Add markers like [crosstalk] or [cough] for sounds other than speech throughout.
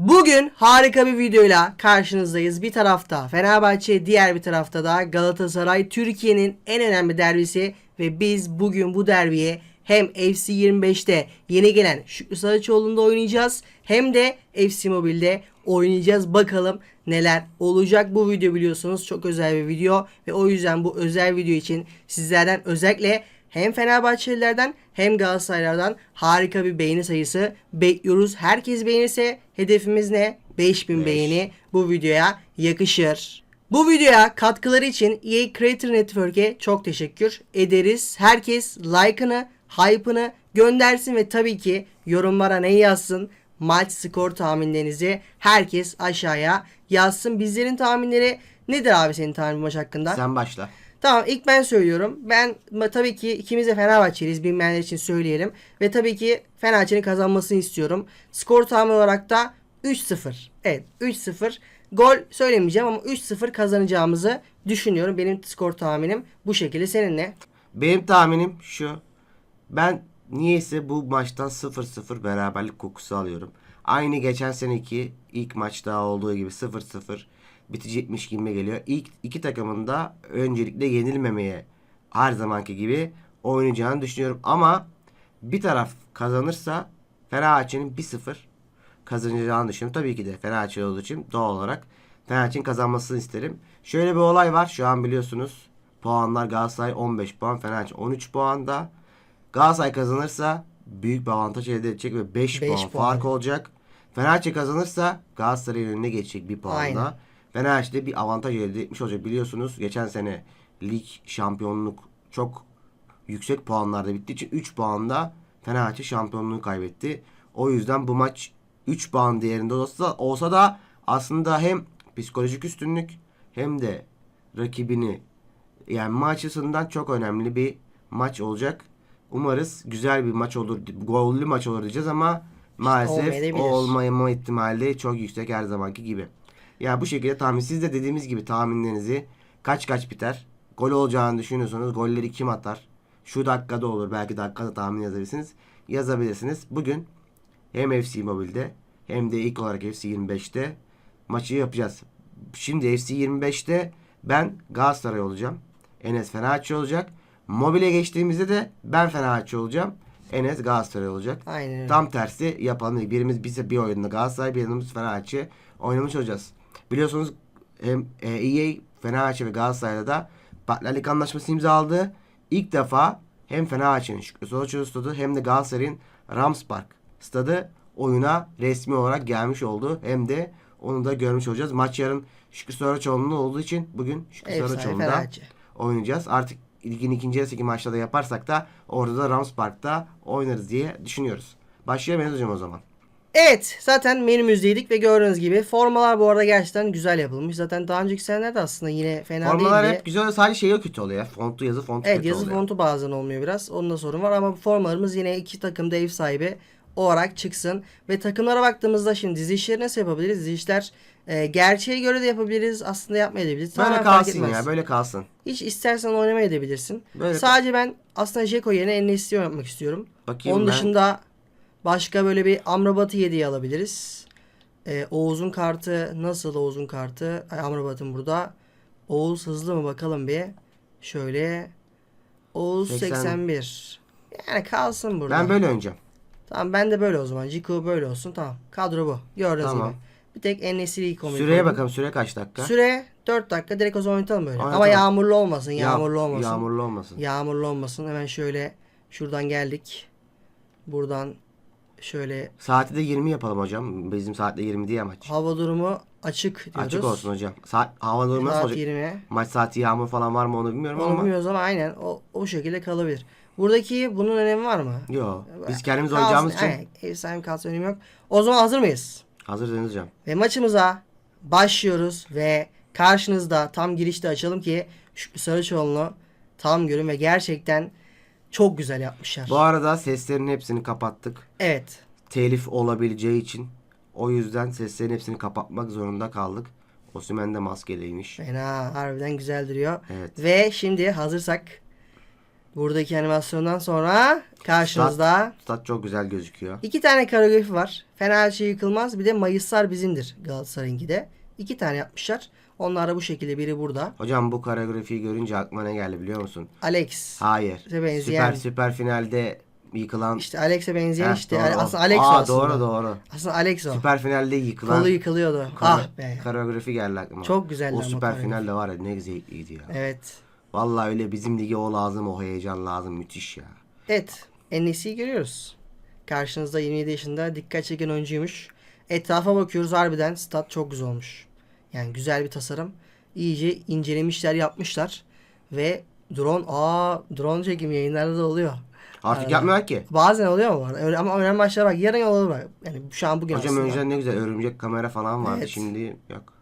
Bugün harika bir videoyla karşınızdayız. Bir tarafta Fenerbahçe, diğer bir tarafta da Galatasaray. Türkiye'nin en önemli derbisi ve biz bugün bu derbiye hem FC 25'te yeni gelen Şükrü Saraçoğlu'nda oynayacağız hem de FC Mobile'de oynayacağız. Bakalım neler olacak. Bu video biliyorsunuz çok özel bir video ve o yüzden bu özel video için sizlerden özellikle hem Fenerbahçelilerden hem Galatasaraylardan harika bir beğeni sayısı bekliyoruz. Herkes beğenirse hedefimiz ne? 5000 Beş. beğeni bu videoya yakışır. Bu videoya katkıları için EA Creator Network'e çok teşekkür ederiz. Herkes like'ını, hype'ını göndersin ve tabii ki yorumlara ne yazsın? Maç skor tahminlerinizi herkes aşağıya yazsın. Bizlerin tahminleri nedir abi senin tahmin maç hakkında? Sen başla. Tamam ilk ben söylüyorum. Ben tabii ki ikimiz de Fenerbahçeliyiz bilmeyenler için söyleyelim. Ve tabii ki Fenerbahçe'nin kazanmasını istiyorum. Skor tahmin olarak da 3-0. Evet 3-0. Gol söylemeyeceğim ama 3-0 kazanacağımızı düşünüyorum. Benim skor tahminim bu şekilde. Senin ne? Benim tahminim şu. Ben niyeyse bu maçtan 0-0 beraberlik kokusu alıyorum. Aynı geçen seneki ilk maçta olduğu gibi 0-0 bitecekmiş gibi geliyor. İlk iki takımın da öncelikle yenilmemeye her zamanki gibi oynayacağını düşünüyorum. Ama bir taraf kazanırsa Fenerbahçe'nin 1-0 kazanacağını düşünüyorum. Tabii ki de Fenerbahçe olduğu için doğal olarak Fenerbahçe'nin kazanmasını isterim. Şöyle bir olay var. Şu an biliyorsunuz puanlar Galatasaray 15 puan, Fenerbahçe 13 puanda. Galatasaray kazanırsa büyük bir avantaj elde edecek ve 5 Beş puan, puan. fark olacak. Fenerbahçe kazanırsa Galatasaray'ın önüne geçecek bir puanla. Aynen. Fenerbahçe bir avantaj elde etmiş olacak. Biliyorsunuz geçen sene lig şampiyonluk çok yüksek puanlarda bittiği için 3 puanda Fenerbahçe şampiyonluğu kaybetti. O yüzden bu maç 3 puan değerinde olsa, olsa da aslında hem psikolojik üstünlük hem de rakibini yani maç açısından çok önemli bir maç olacak. Umarız güzel bir maç olur, gollü maç olur diyeceğiz ama maalesef olmayabilir. o olmama ihtimali çok yüksek her zamanki gibi. Ya bu şekilde tahmin. Siz de dediğimiz gibi tahminlerinizi kaç kaç biter? Gol olacağını düşünüyorsanız golleri kim atar? Şu dakikada olur. Belki dakikada tahmin yazabilirsiniz. Yazabilirsiniz. Bugün hem FC Mobile'de hem de ilk olarak FC 25'te maçı yapacağız. Şimdi FC 25'te ben Galatasaray olacağım. Enes Fenerbahçe olacak. Mobile geçtiğimizde de ben Fenerbahçe olacağım. Enes Galatasaray olacak. Aynen öyle. Tam tersi yapalım. Birimiz bize bir oyunda Galatasaray, birimiz Fenerbahçe oynamış olacağız. Biliyorsunuz hem e, EA Fenerbahçe ve Galatasaray'da da partnerlik anlaşması imzaladı. İlk defa hem Fenerbahçe'nin Şükrü Saraçoğlu stadı hem de Galatasaray'ın Ramspark stadı oyuna resmi olarak gelmiş oldu. Hem de onu da görmüş olacağız. Maç yarın Şükrü Saraçoğlu'nun olduğu için bugün Şükrü Saraçoğlu'nda oynayacağız. Artık ligin ikinci yarısındaki maçta da yaparsak da orada da Ramspark'ta oynarız diye düşünüyoruz. Başlayalım hocam o zaman. Evet zaten menümüzdeydik ve gördüğünüz gibi formalar bu arada gerçekten güzel yapılmış. Zaten daha önceki senelerde aslında yine fena Formalar değildi. hep güzel sadece şeyi kötü oluyor. ya. Fontu yazı fontu Evet kötü yazı oluyor. fontu bazen olmuyor biraz. Onda sorun var ama formalarımız yine iki takımda ev sahibi olarak çıksın. Ve takımlara baktığımızda şimdi dizilişleri nasıl yapabiliriz? Dizilişler e, gerçeğe göre de yapabiliriz. Aslında yapmayabiliriz. Böyle Tamamen kalsın ya böyle kalsın. Hiç istersen oynama edebilirsin. Böyle Sadece ben aslında Jeko yerine En-Nesyri yapmak istiyorum. Bakayım Onun ben. dışında başka böyle bir Amrabat'ı 7'ye alabiliriz. Ee, Oğuz'un kartı nasıl Oğuz'un kartı? Ay, Amrabat'ın burada. Oğuz hızlı mı bakalım bir. Şöyle. Oğuz 80. 81. Yani kalsın burada. Ben böyle oynayacağım. Tamam ben de böyle o zaman. Jiku böyle olsun. Tamam. Kadro bu. Gördüğünüz Tamam. gibi. Bir tek En-Nesyri'yi kombin Süreye bakalım süre kaç dakika? Süre 4 dakika. Direkt o zaman oynatalım böyle. Ama Oynatalım. yağmurlu olmasın. Ya- Yağmurlu olmasın. Yağmurlu olmasın. Yağmurlu olmasın. Hemen şöyle şuradan geldik. Buradan şöyle Saati de 20 yapalım hocam. Bizim saatte 20 diye maç. hava durumu açık diyoruz. Açık olsun hocam. Saat, hava durumu nasıl Saat olacak? 20. Maç saati yağmur falan var mı onu bilmiyorum ama. bilmiyoruz ama aynen o, o şekilde kalabilir. Buradaki bunun önemi var mı? Yok. Biz kendimiz Kalsın, oynayacağımız için aynen, ev sahibi kalsın önemi yok. O zaman hazır mıyız? hazır değiliz hocam. Ve maçımıza başlıyoruz ve karşınızda tam girişte açalım ki Şükrü Saraçoğlu'nu tam görün ve gerçekten çok güzel yapmışlar. Bu arada seslerin hepsini kapattık. Evet. telif olabileceği için o yüzden seslerin hepsini kapatmak zorunda kaldık. Osimhen de maskeliymiş. Fena harbiden güzel duruyor. Evet. Ve şimdi hazırsak Buradaki animasyondan sonra karşınızda Stat çok güzel gözüküyor. iki tane koreografi var. Fenerbahçe yıkılmaz bir de Mayıslar bizimdir Galatasaray'ınki de. İki tane yapmışlar. Onlar da bu şekilde biri burada. Hocam bu koreografiyi görünce aklıma ne geldi biliyor musun? Alex. Hayır. İşte benzeyen. Süper süper finalde yıkılan İşte Alex'e benzeyen Heh, işte. doğru. Aslında Alex o Aa, aslında. Doğru doğru. Aslında Alex o. Süper finalde yıkılan Kolu yıkılıyordu. kore- ah be. koreografi geldi aklıma. Çok güzeldi O ama süper koreografi. finalde var ya ne zevkliydi ya. Evet. Vallahi öyle bizim lige o lazım o heyecan lazım müthiş ya. Evet. NSC'yi görüyoruz. Karşınızda 27 yaşında dikkat çeken oyuncuymuş. Etrafa bakıyoruz harbiden stat çok güzel olmuş. Yani güzel bir tasarım. İyice incelemişler yapmışlar. Ve drone aa drone çekim yayınlarda da oluyor. Artık Arada. yapmıyorlar ki. Bazen oluyor mu? Öyle- Ama önemli maçlara bak. Yarın olur bak. Yani şu an bugün Hocam aslında. önceden ne güzel örümcek kamera falan vardı Evet. şimdi yok.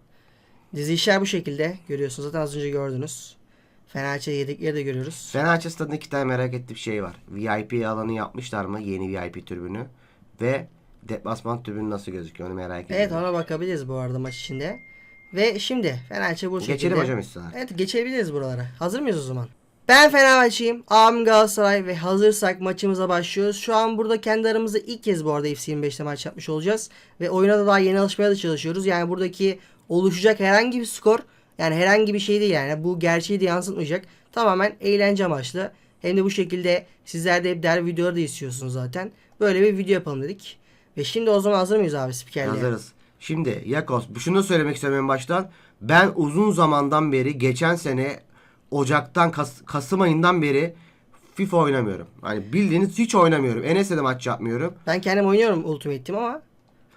Dizi işler bu şekilde. Görüyorsunuz zaten az önce gördünüz. Fenerbahçe yedikleri de görüyoruz. Fenerbahçe stadında iki tane merak ettiğim şey var. VIP alanı yapmışlar mı? Yeni VIP tribünü. Ve deplasman tribünü nasıl gözüküyor onu merak ediyorum. Evet ona bakabiliriz bu arada maç içinde. Ve şimdi Fenerbahçe bu şekilde. Geçelim hocam üstüne. Evet geçebiliriz buralara. Hazır mıyız o zaman? Ben Fenerbahçe'yim. Abim Galatasaray ve hazırsak maçımıza başlıyoruz. Şu an burada kendi aramızda ilk kez bu arada FC 25'te maç yapmış olacağız. Ve oyuna da daha yeni alışmaya da çalışıyoruz. Yani buradaki oluşacak herhangi bir skor yani herhangi bir şey değil yani. Bu gerçeği de yansıtmayacak. Tamamen eğlence amaçlı. Hem de bu şekilde sizler de hep der videoları da istiyorsunuz zaten. Böyle bir video yapalım dedik. Ve şimdi o zaman hazır mıyız abi spikerliğe? Hazırız. Şimdi Yakos şunu söylemek istiyorum en baştan. Ben uzun zamandan beri geçen sene Ocak'tan Kas- Kasım ayından beri FIFA oynamıyorum. Hani bildiğiniz hiç oynamıyorum. Enes'le de maç yapmıyorum. Ben kendim oynuyorum Ultimate Team ama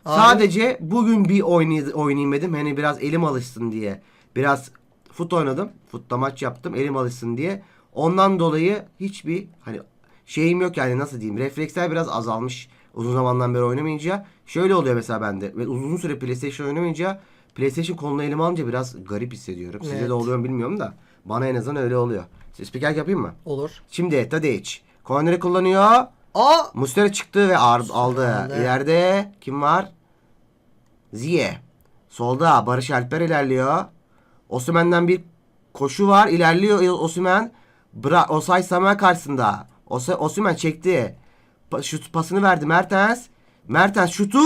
Abi- Sadece bugün bir oynay- oynayayım dedim. Hani biraz elim alışsın diye. Biraz fut oynadım. Futta maç yaptım. Elim alışsın diye. Ondan dolayı hiçbir hani şeyim yok yani nasıl diyeyim. Refleksler biraz azalmış. Uzun zamandan beri oynamayınca. Şöyle oluyor mesela bende. Ve uzun süre PlayStation oynamayınca PlayStation kolunu elime alınca biraz garip hissediyorum. Size Evet. de oluyor mu bilmiyorum da. Bana en azından öyle oluyor. Siz spiker yapayım mı? olur. Şimdi Tadic. Corner'ı kullanıyor. Aa Mustera çıktı ve ar- aldı. aldı. İleride kim var? Ziye. Solda Barış Alper ilerliyor. Osman'dan bir koşu var. İlerliyor Osman. Bra Osay Samuel karşısında. Os Osman çekti. Şut pasını verdi Mertens. Mertens şutu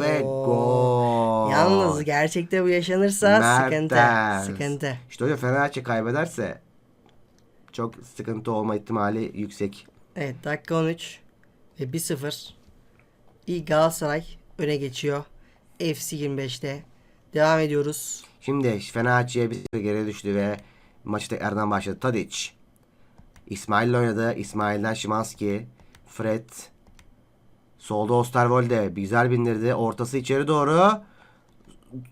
ve Oo. gol. Yalnız gerçekte bu yaşanırsa sıkıntı. Mertens. Sıkıntı. İşte öyle Fenerbahçe kaybederse çok sıkıntı olma ihtimali yüksek. Evet dakika 13 ve 1-0. İlk Galatasaray öne geçiyor. FC 25'te. Devam ediyoruz. Şimdi Fenerbahçe'ye bir geri düştü ve maçı tekrardan başladı. Tadic. İsmail oynadı. İsmail'den Şimanski. Fred. Solda Osterwolde. Güzel bindirdi. Ortası içeri doğru.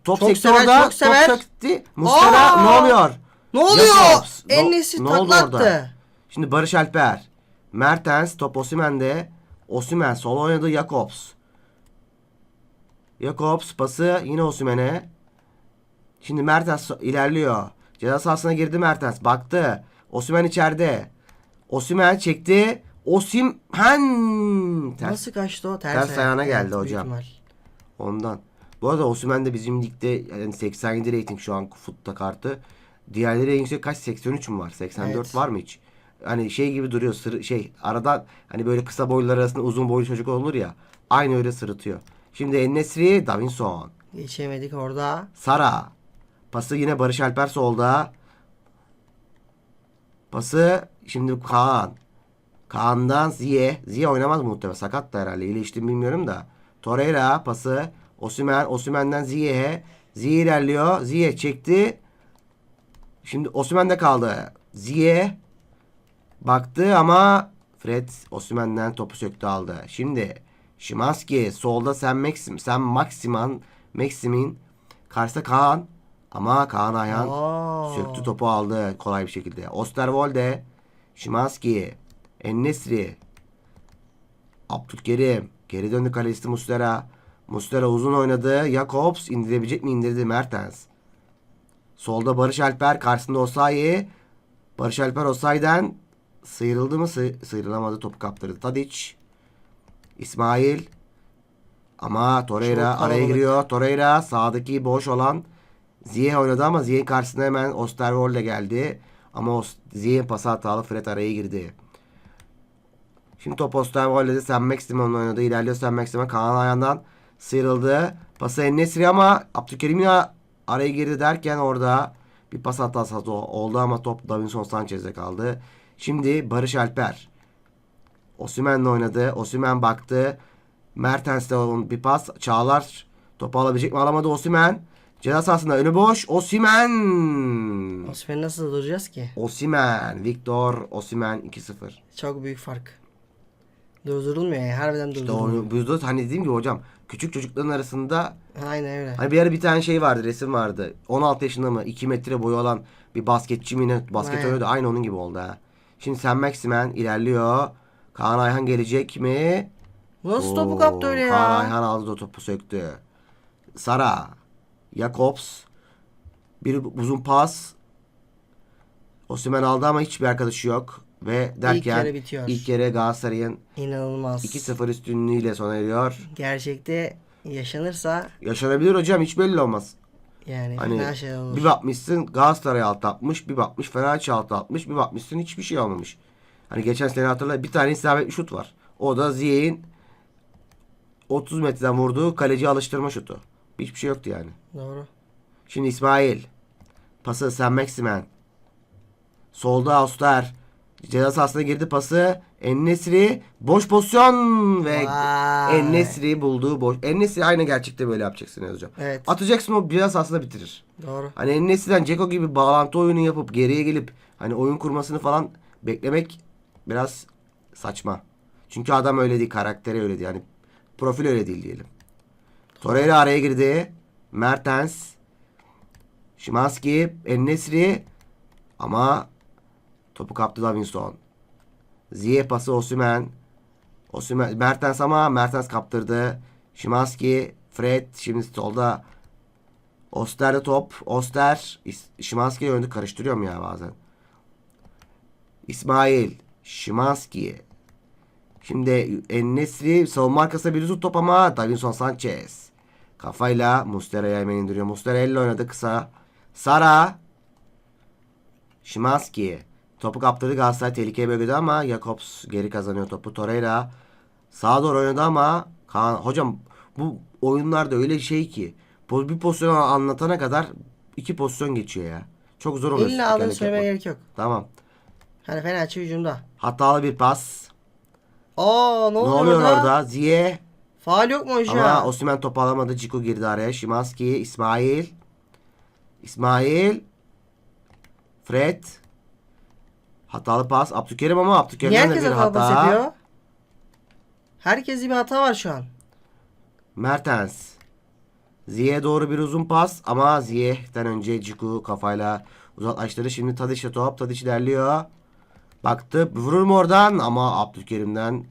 Top Çok sekti sever, çok sever. Top sekti. Muslera Aa! ne oluyor? Ne oluyor? Oldu taklattı. orada? Şimdi Barış Alper. Mertens. Top Osimhen'de. Osimhen sol oynadı. Jakobs. Jakobs pası yine Osimhen'e. Şimdi Mertens ilerliyor. Ceza sahasına girdi Mertens. Baktı. Osimhen içeride. Osimhen çekti. Osimhen ters. Nasıl kaçtı o? Ters, Ters ayağına Evet, geldi büyük hocam. ihtimal. Ondan. Bu arada Osimhen de bizim ligde yani 87 rating şu an futta kartı. Diğerleri en yüksek kaç? 83 mü var? 84 Evet. var mı hiç? Hani şey gibi duruyor. Sır, şey arada hani böyle kısa boylular arasında uzun boylu çocuk olur ya. Aynı öyle sırıtıyor. Şimdi Ennesri, Davinson, Geçemedik orada. Sara. Pası yine Barış Alper solda. Pası şimdi Kaan. Kaan'dan Ziye. Ziye oynamaz mı muhtemelen? Sakat da herhalde. İyileşti mi bilmiyorum da. Torreira pası. Osimhen. Osimhen'den Ziye'ye. Ziye ilerliyor. Ziye çekti. Şimdi Osimhen'de kaldı. Ziye baktı ama Fred Osimhen'den topu söktü aldı. Şimdi Şimanski solda sen Maxim, sen Maximan, Maxim'in karşısında Kaan ama Kaan Ayhan Aa. söktü topu aldı kolay bir şekilde. Osterwolde, Şimanski, Ennesri, Abdülkerim, geri döndü kalesi Muslera. Muslera uzun oynadı. Jakobs indirebilecek mi? indirdi Mertens. Solda Barış Alper karşısında Osayi. Barış Alper Osayi'den sıyrıldı mı? Sı- sıyrılamadı. Topu kaptırdı. Tadic. İsmail. Ama Torreira araya giriyor. Torreira sağdaki boş olan Ziye oynadı ama Ziye karşısına hemen Osterwolde geldi. Ama Ziye'nin pası hatalı. Fred araya girdi. Şimdi top Osterwolde'de Sen Maximum'un oynadı. İlerliyor Sen Maximum. Kaan ayağından sıyrıldı. Pası Ennesri ama Abdülkerim yine araya girdi derken orada bir pas hatası oldu ama top Davinson Sanchez'de kaldı. Şimdi Barış Alper. Osimhen'le oynadı. Osimhen baktı. Mertens'te olan bir pas. Çağlar topu alabilecek mi? Alamadı Osimhen. Ceza sahasında önü boş. Osimhen. Osman'ı nasıl duracağız ki? Osimhen. Victor Osimhen 2-0. Çok büyük fark. Durdurulmuyor yani. Harbiden İşte durdurulmuyor. onu, bu yüzden hani dediğim gibi hocam küçük çocukların arasında Aynen öyle. hani bir ara bir tane şey vardı resim vardı. 16 yaşında mı 2 metre boyu olan bir basketçi mi ne basket Aynen. oynuyordu aynı onun gibi oldu ha. Şimdi Sen Maximen ilerliyor. Kaan Ayhan gelecek mi? Nasıl topu kaptı öyle Kaan ya? Ayhan aldı da topu söktü. Sara. Jakobs. Bir uzun pas. Osimhen aldı ama hiçbir arkadaşı yok. Ve derken yarı bitiyor. ilk yarı Galatasaray'ın İnanılmaz. 2-0 üstünlüğüyle sona eriyor. Gerçekte yaşanırsa Yaşanabilir hocam hiç belli olmaz. yani Hani fena şey olur. bir bakmışsın Galatasaray alt atmış, bir bakmış Fenerbahçe alt atmış, bir bakmışsın hiçbir şey olmamış. Hani geçen sene hatırla bir tane isabetli şut var. O da Ziyech'in 30 metreden vurduğu kaleci alıştırma şutu. Hiçbir şey yoktu yani. Doğru. Şimdi İsmail. Pası Sen Maximen. Solda Auster. Ceza sahasına girdi pası. Ennesri boş pozisyon ve Vay. Ennesri bulduğu boş. Ennesri aynı gerçekte böyle yapacaksın hocam. Evet. Atacaksın o ceza sahasında bitirir. Doğru. Hani Ennesri'den Ceko gibi bağlantı oyunu yapıp geriye gelip hani oyun kurmasını falan beklemek biraz saçma. Çünkü adam öyle değil, karakteri öyle değil. Yani profil öyle değil diyelim. Torreira araya girdi. Mertens, Şimanski, Ennesri ama topu kaptı Davinson. Ziyech pası Osimhen. Osimhen Mertens ama Mertens kaptırdı. Şimanski, Fred şimdi solda Oster'de top. Oster Şimanski'ye önde karıştırıyorum ya bazen. İsmail Şimanski. Şimdi Ennesri savunma arkasında bir tut top ama Davinson Sanchez. Kafayla Mustera'ya hemen indiriyor. Mustera elle oynadı kısa. Sara. Şimanski. Topu kaptırdı Galatasaray tehlikeye bölgede ama Jakobs geri kazanıyor topu. Torreira sağa doğru oynadı ama Kaan, hocam bu oyunlarda öyle şey ki bir pozisyonu anlatana kadar iki pozisyon geçiyor ya. Çok zor oluyor. İlla spikerlik söylemeye gerek yok. Tamam. Hani Fenerbahçe hücumda. Hatalı bir pas. Aa ne Ne oluyor, oluyor orada? orada? Ziye. Faal yok mu hocam? Ama Osimhen topu alamadı. Ciku girdi araya. Şimanski, İsmail. İsmail. Fred. Hatalı pas. Abdülkerim ama Niye Abdülkerim'den de herkes bir hata hata. yapıyor? Herkeste bir hata var şu an. Mertens. Ziye doğru bir uzun pas ama Ziye'den önce Ciku kafayla uzaklaştırdı. Şimdi Tadiş'e top. Tadiş ilerliyor. Baktı vurur mu oradan ama Abdülkerim'den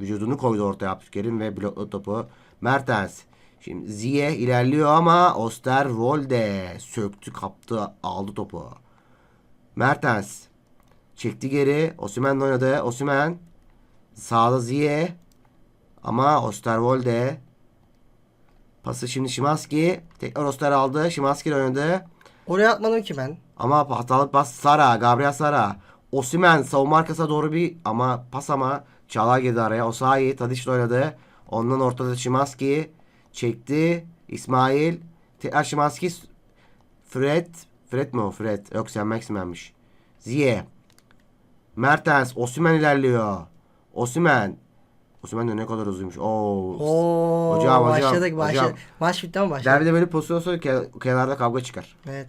vücudunu koydu ortaya Abdülkerim ve bloklu topu. Mertens. Şimdi Ziye ilerliyor ama Osterwolde söktü kaptı aldı topu. Mertens. Çekti geri. Osimhen oynadı. Osimhen. Sağda Ziye. Ama Osterwolde. Pası şimdi Şimanski. Tekrar Oster aldı. Şimanski ile oynadı. Oraya atmadım ki ben. Ama hatalı pas Sara. Gabriel Sara. Osimhen savunma arkasına doğru bir ama pas ama Çağlar girdi araya. Osayi Tadiç'le oynadı. Ondan ortada Şimanski çekti. İsmail. Tekrar Şimanski. Fred. Fred mi o? Fred. Yok sen Maximen'miş. Ziye. Mertens. Osimhen ilerliyor. Osimhen. Osimhen de ne kadar uzunmuş. Oo. Oo, Hocam, hocam, başladık başladık. hocam. Maç bitti ama başladık. Derbide böyle pozisyon sonra ke- kenarda kavga çıkar. Evet.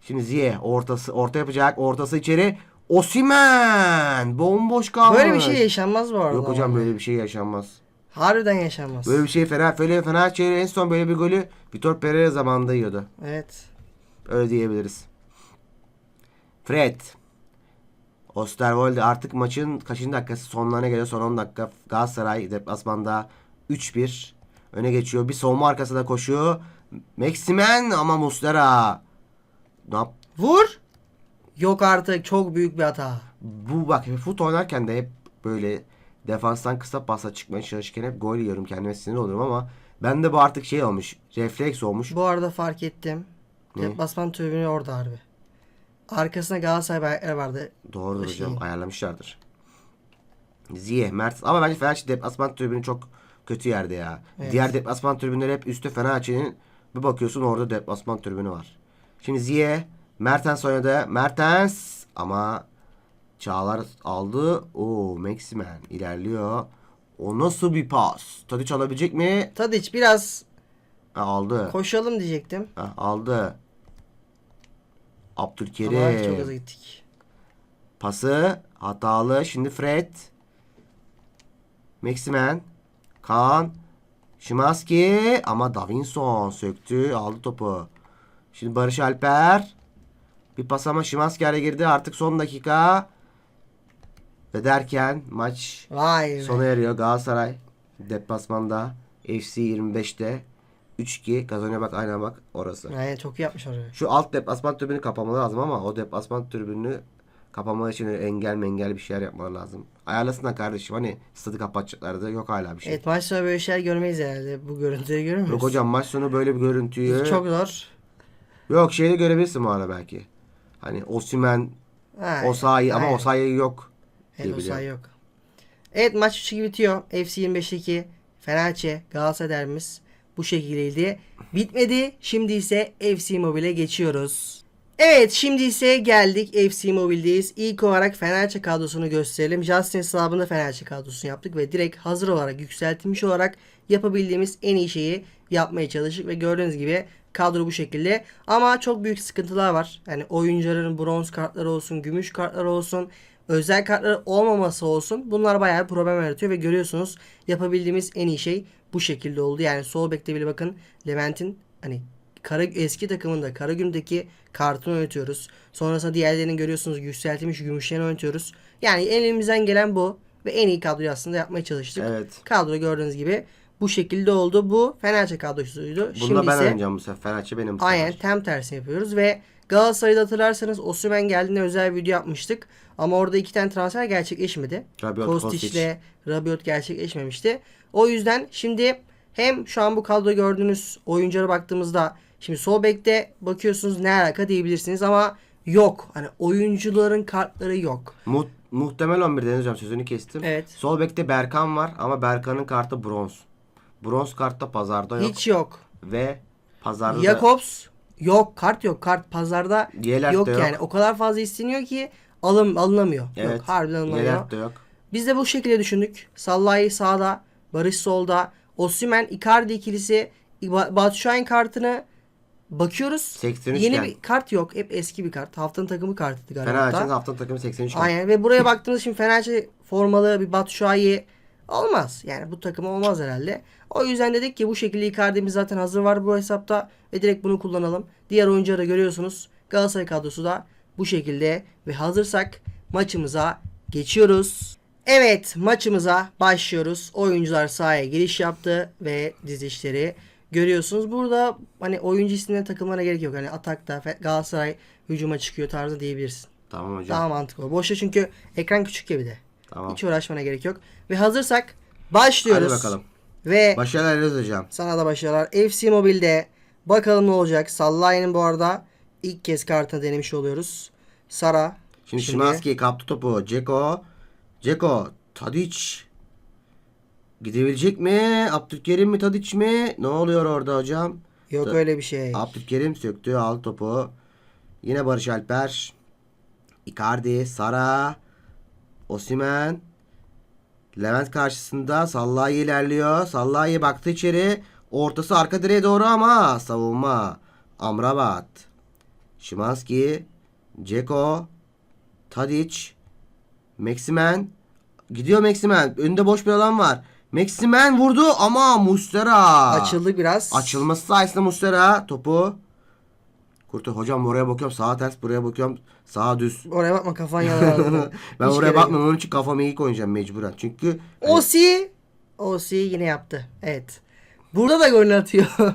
Şimdi Ziye ortası orta yapacak. Ortası içeri. Osimen bomboş kalmış. Böyle bir şey yaşanmaz bu arada. Yok hocam böyle bir şey yaşanmaz. Harbiden yaşanmaz. Böyle bir şey Fener Fener Fenerbahçe'nin en son böyle bir golü Vitor Pereira zamanında yiyordu. Evet. Öyle diyebiliriz. Fred. Osterwolde artık maçın kaçıncı dakikası sonlarına geliyor. Son 10 dakika Galatasaray deplasmanda 3-1 öne geçiyor. Bir savunma arkasında koşuyor. Maximen ama Muslera. Ne yap? Vur. Yok artık çok büyük bir hata. Bu bak fut oynarken de hep böyle defanstan kısa pasla çıkmaya çalışırken hep gol yiyorum. Kendime sinir olurum ama ben de bu artık şey olmuş. Refleks olmuş. Bu arada fark ettim. Ne? Deplasman tribünü orada harbi. Arkasında Galatasaray bayrakları vardı. Doğrudur Bu hocam ayarlamışlardır. Ziye, Mert. Ama bence Fenerbahçe deplasman tribünü çok kötü yerde ya. Evet. Diğer deplasman tribünleri hep üstte Fenerbahçe'nin bir bakıyorsun orada deplasman tribünü var. Şimdi Ziye, Mertens oynadı. Mertens ama Çağlar aldı. Oo Maximen ilerliyor. O nasıl bir pas? Tadiç alabilecek mi? Tadiç biraz Ha, aldı. koşalım diyecektim. Ha, aldı. Abdülkerim. Ama çok hızlı gittik. Pası hatalı. Şimdi Fred. Maximen. Kaan. Şimanski. Ama Davinson söktü. Aldı topu. Şimdi Barış Alper. Bir pas ama Şimanski araya girdi. Artık son dakika. Ve derken maç Vay sona eriyor. Galatasaray deplasmanda. FC 25'te. 3-2 kazanıyor bak aynen bak orası. Aynen çok iyi yapmış orayı. Şu alt deplasman tribünü kapamaları lazım ama o deplasman tribünü kapamaları için engel mengel bir şeyler yapmaları lazım. Ayarlasınlar kardeşim hani stadı kapatacaklardı yok hala bir şey. Evet maç sonu böyle şeyler görmeyiz herhalde. Bu görüntüleri görmüyoruz. Yok hocam maç sonu böyle bir görüntüyü Çok zor. yok şeyde görebilirsin bu ara belki. Hani Osimen, Osayi ama. Osayi yok. Evet diye o sayı biliyorum. yok. Evet maç 3 gibi bitiyor. FC 25'teki Fenerbahçe Galatasaray derbimiz bu şekildeydi. Bitmedi. Şimdi ise FC Mobile'e geçiyoruz. Evet şimdi ise geldik FC Mobile'deyiz. İlk olarak Fenerbahçe kadrosunu gösterelim. Justin hesabında Fenerbahçe kadrosunu yaptık ve direkt hazır olarak yükseltilmiş olarak yapabildiğimiz en iyi şeyi yapmaya çalıştık ve gördüğünüz gibi kadro bu şekilde. Ama çok büyük sıkıntılar var. Yani oyuncuların bronz kartları olsun, gümüş kartları olsun, özel kartları olmaması olsun. Bunlar bayağı bir problem yaratıyor ve görüyorsunuz yapabildiğimiz en iyi şey bu şekilde oldu. Yani sol bekte bile bakın Levent'in hani Kara, eski takımında Karagüm'deki kartını oynatıyoruz. Sonrasında diğerlerini görüyorsunuz yükseltilmiş gümüşlerini oynatıyoruz. Yani elimizden gelen bu ve en iyi kadroyu aslında yapmaya çalıştık. Evet. Kadro gördüğünüz gibi bu şekilde oldu. Bu Fenerbahçe kadrosuydu. Bunda Şimdi ben ise oynayacağım bu sefer. Fenerbahçe benim bu sefer. aynen tam tersini yapıyoruz ve Galatasaray'da hatırlarsanız Osimhen geldiğinde özel video yapmıştık. Ama orada iki tane transfer gerçekleşmedi. İle Rabiot gerçekleşmemişti. O yüzden şimdi hem şu an bu kadroda gördüğünüz oyunculara baktığımızda şimdi sol bekte bakıyorsunuz ne alaka diyebilirsiniz ama yok. Hani oyuncuların kartları yok. Mu- muhtemel 11 Deniz hocam sözünü kestim. Evet. Sol bekte Berkan var ama Berkan'ın kartı bronz. Bronz kartta pazarda yok. Hiç yok. Ve pazarda da Jakobs yok. Kart yok. Kart pazarda Yelert yok yok. yani. O kadar fazla isteniyor ki alım alınamıyor. Evet. Yok. Harbiden alınamıyor. Yelert de yok. Biz de bu şekilde düşündük. Sallai sağda, Barış solda, Osimhen, Icardi ikilisi, Ba- Batshuayi kartını bakıyoruz. 83 Yeni bir kart yok. Hep eski bir kart. Haftanın takımı kartıydı galiba. Fenerbahçe'nin hatta. hafta takımı 83 gen. Aynen ve buraya baktığımızda şimdi Fenerbahçe formalı bir Batshuayi olmaz. Yani bu takım olmaz herhalde. O yüzden dedik ki bu şekilde Icardi'miz zaten hazır var bu hesapta ve direkt bunu kullanalım. Diğer oyuncuları da görüyorsunuz. Galatasaray kadrosu da bu şekilde ve hazırsak maçımıza geçiyoruz. Evet maçımıza başlıyoruz. Oyuncular sahaya giriş yaptı ve dizişleri görüyorsunuz. Burada hani oyuncu isimlerine takılmana gerek yok. Hani atakta Galatasaray hücuma çıkıyor tarzı diyebilirsin. Tamam hocam. Daha mantıklı. Boşta çünkü ekran küçük ya bir de. Tamam. Hiç uğraşmana gerek yok. Ve hazırsak başlıyoruz. Hadi bakalım. Ve Başarılar hocam. sana da başarılar. FC Mobile'de bakalım ne olacak. Sallahi'nin bu arada ilk kez kartını denemiş oluyoruz. Sara. Şimdi Şimanski kaptı topu. Ceko. Ceko. Tadiç. Gidebilecek mi? Abdülkerim mi Tadiç mi? Ne oluyor orada hocam? Yok Ta- öyle bir şey. Abdülkerim söktü. Aldı topu. Yine Barış Alper. Icardi. Sara. Osimen. Levent karşısında Sallahi ilerliyor. Sallahi baktı içeri. Ortası arka direğe doğru ama savunma. Amrabat. Şimanski. Ceko. Tadic. Maximen. Gidiyor Maximen. Önünde boş bir alan var. Maximen vurdu ama Mustera. Açıldı biraz. Açılması sayesinde Mustera topu. Kurtu hocam oraya bakıyorum sağa ters buraya bakıyorum sağa düz. Oraya bakma kafan yalan. [laughs] ben Hiç oraya bakmıyorum onun için kafamı iyi oynayacağım mecburen. Çünkü hani Osi. Osi yine yaptı. Evet. Burada da gol atıyor. [laughs]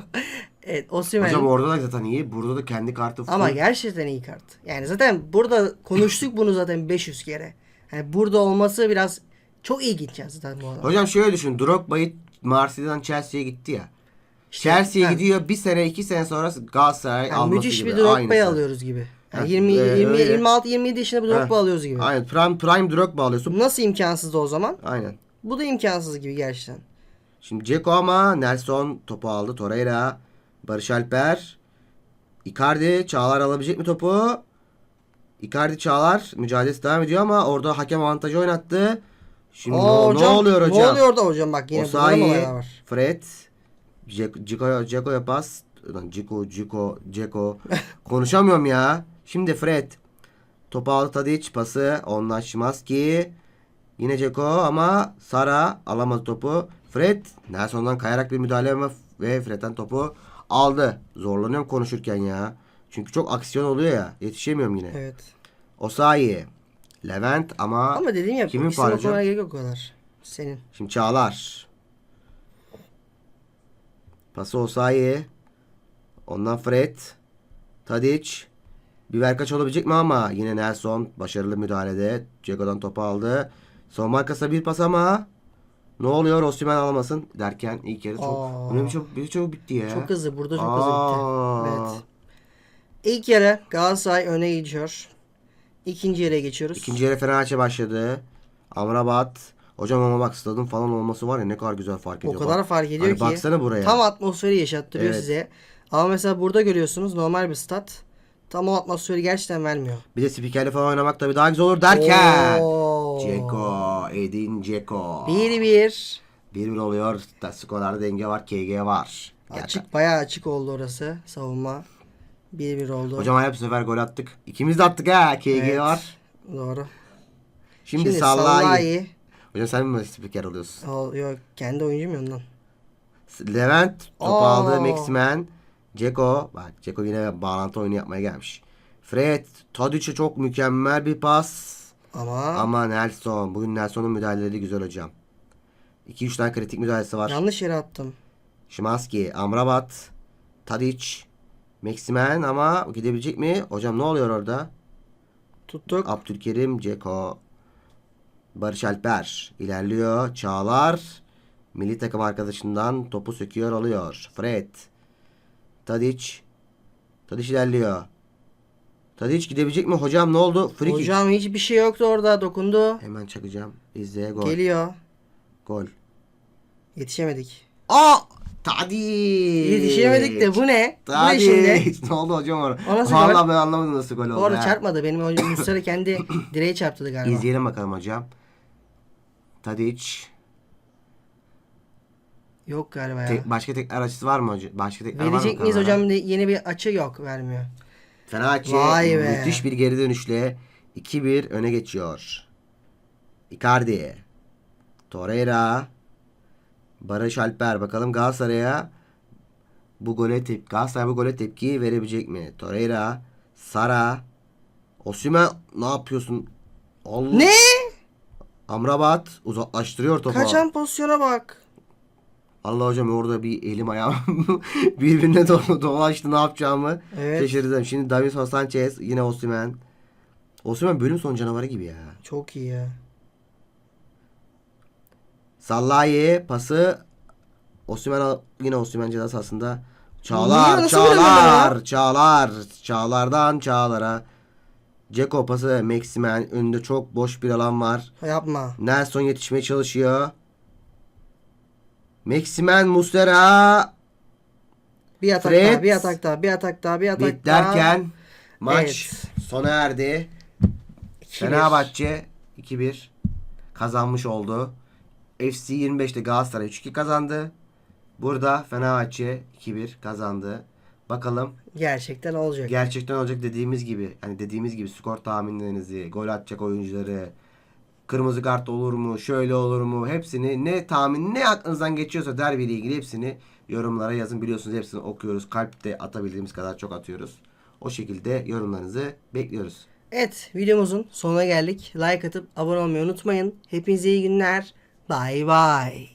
evet Osimhen. hocam orada da zaten iyi. Burada da kendi kartı full. Ama gerçekten iyi kart. Yani zaten burada konuştuk bunu zaten [laughs] 500 kere. Yani burada olması biraz çok ilginç ya zaten bu adam. Hocam şöyle düşün. Drogba'yı Marsilya'dan Chelsea'ye gitti ya. Chelsea'ye gidiyor bir sene iki sene sonra Galatasaray Yani alması müthiş gibi. bir Drogba'yı alıyoruz gibi. Yani Ha, 20, e, 20 öyle. 26 27 yaşında bir Drogba alıyoruz gibi. Aynen prime prime Drogba alıyorsun. Nasıl imkansızdı o zaman? Aynen. Bu da imkansız gibi gerçekten. Şimdi Ceko ama Nelson topu aldı. Torreira, Barış Alper, Icardi, Çağlar alabilecek mi topu? Icardi Çağlar mücadelesi devam ediyor ama orada hakem avantajı oynattı. Şimdi Oo, ne, ne oluyor hocam? Ne oluyor da hocam bak yine Osayi, var. Fred, Ceko- Ceko Ceko'ya pas. Ulan Ceko, Ceko, Ceko. [laughs] Konuşamıyorum ya. Şimdi Fred. Topu aldı Tadic pası. Ondan Şimanski. Yine Ceko ama Sara alamadı topu. Fred Nelson'dan kayarak bir müdahale ama ve Fred'den topu aldı. Zorlanıyorum konuşurken ya. Çünkü çok aksiyon oluyor ya. Yetişemiyorum yine. Evet. Osayi. Levent ama, Ama dediğim ya kimin hocam? gerek yok o kadar. Senin. Şimdi Çağlar. Pası Osayi. Ondan Fred. Tadic. Bir verkaç olabilecek mi ama yine Nelson başarılı müdahalede. Ceko'dan topu aldı. Son arkasına bir pas ama ne oluyor Osimhen alamasın derken ilk yarı çok Aa. ne biçim bir çabuk bitti ya. Çok hızlı. Burada çok Aa. hızlı bitti. Evet. İlk yarı Galatasaray öne gidiyor. İkinci yere geçiyoruz. İkinci yarı Fenerbahçe başladı. Amrabat. Hocam ama bak stadın falan olması var ya ne kadar güzel fark o ediyor. kadar Bak. fark ediyor Hani ki. baksana buraya. Tam atmosferi yaşattırıyor Evet. size. Ama mesela burada görüyorsunuz normal bir stat. Tam o atmosferi gerçekten vermiyor. Bir de spikerle falan oynamak tabii daha güzel olur derken. Oo. Ceko, Edin Ceko. 1-1. 1-1 oluyor. Da- Skorlarda denge var, KG var. Gel Açık bayağı açık oldu orası savunma. 1-1 oldu. Hocam bu sefer gol attık. İkimiz de attık ha. KG Evet. var. Doğru. Şimdi, Şimdi Sallahi. Sallahi. Hocam sen mi spiker oluyorsun? Ol- Yok kendi oyuncum ya ondan. Levent topu Aa. aldı. Maximen. Ceko. Bak Ceko yine bağlantı oyunu yapmaya gelmiş. Fred. Tadic'e çok mükemmel bir pas. Ama, Ama Nelson. Bugün Nelson'un müdahaleleri güzel hocam. 2-3 tane kritik müdahalesi var. yanlış yere attım. Şimanski, Amrabat, Tadic, Maximen ama gidebilecek mi? Hocam ne oluyor orada? Tuttuk. Abdülkerim, Ceko, Barış Alper ilerliyor. Çağlar milli takım arkadaşından topu söküyor alıyor. Fred, Tadic, Tadic ilerliyor. Tadic gidebilecek mi? Hocam ne oldu? Free kick. Hocam hiçbir şey yoktu orada dokundu. Hemen çakacağım. İzle gol. Geliyor. Gol. Yetişemedik. Aa! Tadic. Yetişemedik de bu ne? Bu ne şimdi? [laughs] ne oldu hocam orada? O nasıl Vallahi gol? ben anlamadım nasıl gol oldu. Orada çarpmadı. Benim hocam Muslera kendi [clears throat] direğe çarptı galiba. İzleyelim bakalım hocam. Tadic. Yok galiba ya. Tek, başka tekrar açısı var mı hocam? Başka tekrar var mı Verecek miyiz kamera? hocam? De- Yeni bir açı yok. Vermiyor. Fenerbahçe Vay be. müthiş bir geri dönüşle 2-1 öne geçiyor. Icardi. Torreira. Barış Alper. Bakalım Galatasaray'a bu gole tepki Galatasaray bu gole tepki verebilecek mi? Torreira. Sara. Osimhen ne yapıyorsun? Allah. Ne? Amrabat uzaklaştırıyor topu. Kaçan pozisyona bak. Allah hocam orada bir elim ayağım [laughs] birbirine do- dolaştı ne yapacağımı Evet. şaşırdım. Şimdi Davinson Sanchez yine Osimhen. Osimhen bölüm son canavarı gibi ya. Çok iyi ya. Sallahi pası Osimhen yine Osimhen ceza sahasında. Çağlar, Çağlar, Çağlar, Çağlar'dan Çağlar'a. Ceko pası Maximen önünde çok boş bir alan var. Yapma. Nelson yetişmeye çalışıyor. Maximen Muslera Bir atak Fred. daha, bir atak daha, bir atak daha, bir atak Bit daha. derken maç Evet. sona erdi. 2-1. Fenerbahçe 2-1 kazanmış oldu. FC 25'te Galatasaray 3-2 kazandı. Burada Fenerbahçe 2-1 kazandı. Bakalım Gerçekten olacak. gerçekten olacak dediğimiz gibi hani dediğimiz gibi skor tahminlerinizi, gol atacak oyuncuları, kırmızı kart olur mu, şöyle olur mu hepsini ne tahmin ne aklınızdan geçiyorsa derbiyle ilgili hepsini yorumlara yazın. Biliyorsunuz hepsini okuyoruz. Kalpte atabildiğimiz kadar çok atıyoruz. O şekilde yorumlarınızı bekliyoruz. Evet videomuzun sonuna geldik. Like atıp abone olmayı unutmayın. Hepinize iyi günler. Bye bye.